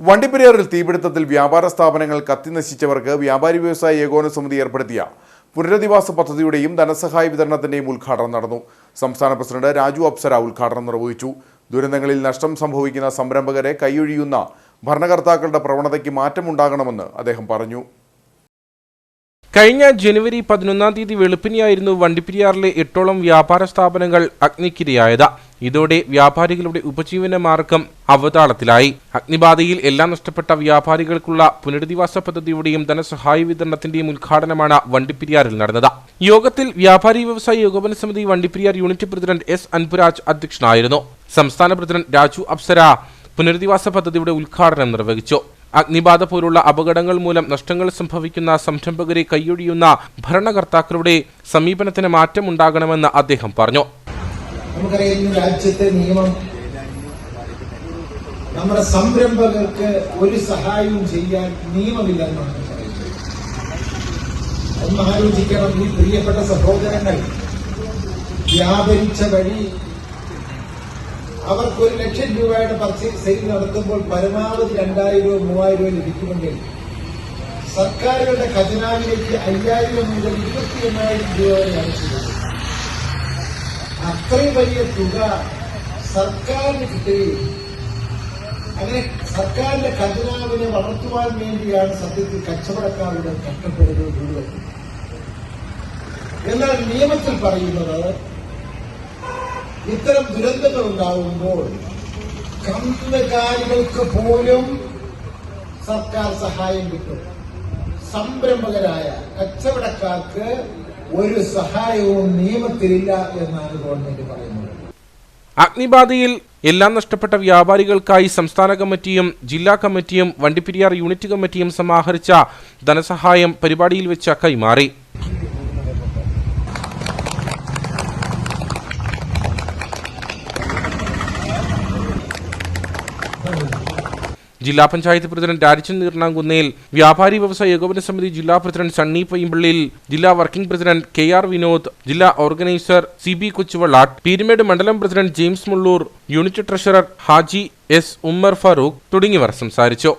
വണ്ടിപ്പെരിയാറിൽ തീപിടുത്തത്തിൽ വ്യാപാര സ്ഥാപനങ്ങൾ കത്തിനശിച്ചവർക്ക് വ്യാപാരി വ്യവസായ ഏകോപന സമിതി ഏർപ്പെടുത്തിയ പുനരധിവാസ പദ്ധതിയുടെയും ധനസഹായ വിതരണത്തിന്റെയും ഉദ്ഘാടനം നടന്നു. സംസ്ഥാന പ്രസിഡന്റ് രാജു അപ്സര ഉദ്ഘാടനം നിർവഹിച്ചു. ദുരന്തങ്ങളിൽ നഷ്ടം സംഭവിക്കുന്ന സംരംഭകരെ കൈയൊഴിയുന്ന ഭരണകർത്താക്കളുടെ പ്രവണതയ്ക്ക് മാറ്റമുണ്ടാകണമെന്ന് അദ്ദേഹം പറഞ്ഞു. കഴിഞ്ഞ ജനുവരി പതിനൊന്നാം തീയതി വെളുപ്പിനെയായിരുന്നു വണ്ടിപ്പെരിയാറിലെ എട്ടോളം വ്യാപാര സ്ഥാപനങ്ങൾ അഗ്നിക്കിരയായത്. ഇതോടെ വ്യാപാരികളുടെ ഉപജീവന മാർഗം അവതാളത്തിലായി. അഗ്നിബാധയിൽ എല്ലാം നഷ്ടപ്പെട്ട വ്യാപാരികൾക്കുള്ള പുനരധിവാസ പദ്ധതിയുടെയും ധനസഹായ വിതരണത്തിന്റെയും ഉദ്ഘാടനമാണ് വണ്ടിപ്പിരിയാറിൽ നടന്നത്. യോഗത്തിൽ വ്യാപാരി വ്യവസായ ഏകോപന സമിതി Vandiperiyar unit president S Anburaj അധ്യക്ഷനായിരുന്നു. സംസ്ഥാന പ്രസിഡന്റ് രാജു അപ്സര പുനരധിവാസ പദ്ധതിയുടെ ഉദ്ഘാടനം നിർവഹിച്ചു. അഗ്നിബാധ പോലുള്ള അപകടങ്ങൾ മൂലം നഷ്ടങ്ങൾ സംഭവിക്കുന്ന സംരംഭകരെ കൈയൊഴിയുന്ന ഭരണകർത്താക്കളുടെ സമീപനത്തിന് മാറ്റമുണ്ടാകണമെന്ന് അദ്ദേഹം പറഞ്ഞു. രാജ്യത്തെ നിയമം നമ്മുടെ സംരംഭകർക്ക് ഒരു സഹായവും ചെയ്യാൻ നിയമമില്ലെന്നാണ് ഒന്ന് ആലോചിക്കണം ഈ പ്രിയപ്പെട്ട സഹോദരങ്ങൾ വ്യാപരിച്ച വഴി അവർക്ക് ഒരു ലക്ഷം രൂപയുടെ പർച്ചേസ് സെയിൽ നടത്തുമ്പോൾ പരമാവധി രണ്ടായിരം രൂപ മൂവായിരം രൂപ ലഭിക്കുമെങ്കിൽ സർക്കാരുകളുടെ ഖജനാവിലേക്ക് അയ്യായിരം മുതൽ ഇരുപത്തി എണ്ണായിരം രൂപ വരെയാണ് ചെയ്യുന്നത്. അത്രയും വലിയ തുക സർക്കാരിന് കിട്ടുകയും അങ്ങനെ സർക്കാരിന്റെ ഖജനാവിനെ വളർത്തുവാൻ വേണ്ടിയാണ് സത്യത്തിൽ കച്ചവടക്കാരുടെ കഷ്ടപ്പെടുന്നത്. എന്നാൽ നിയമത്തിൽ പറയുന്നത് ഇത്തരം ദുരന്തങ്ങൾ ഉണ്ടാകുമ്പോൾ കന്നുകാലികൾക്ക് പോലും സർക്കാർ സഹായം കിട്ടും. സംരംഭകരായ കച്ചവടക്കാർക്ക് ഒരു സഹായവും നിയമത്തിലില്ല എന്നാണ് ഗവൺമെന്റ് പറയുന്നത്. അഗ്നിബാധയിൽ എല്ലാം നഷ്ടപ്പെട്ട വ്യാപാരികൾക്കായി സംസ്ഥാന കമ്മിറ്റിയും ജില്ലാ കമ്മിറ്റിയും വണ്ടിപ്പെരിയാർ യൂണിറ്റ് കമ്മിറ്റിയും സമാഹരിച്ച ധനസഹായം പരിപാടിയിൽ വെച്ച് കൈമാറി. ജില്ലാ പഞ്ചായത്ത് പ്രസിഡന്റ് രാജൻ നീർണാങ്കുന്നേൽ വ്യാപാരി വ്യവസായ ഏകോപന സമിതി ജില്ലാ പ്രസിഡന്റ് സണ്ണി പയ്യമ്പള്ളിയിൽ ജില്ലാ working president K R Vinod ജില്ലാ organiser C B Kochuvallattu Peermade മണ്ഡലം president James Mullur unit treasurer Haji S Ummer Farooq തുടങ്ങിയവർ സംസാരിച്ചു.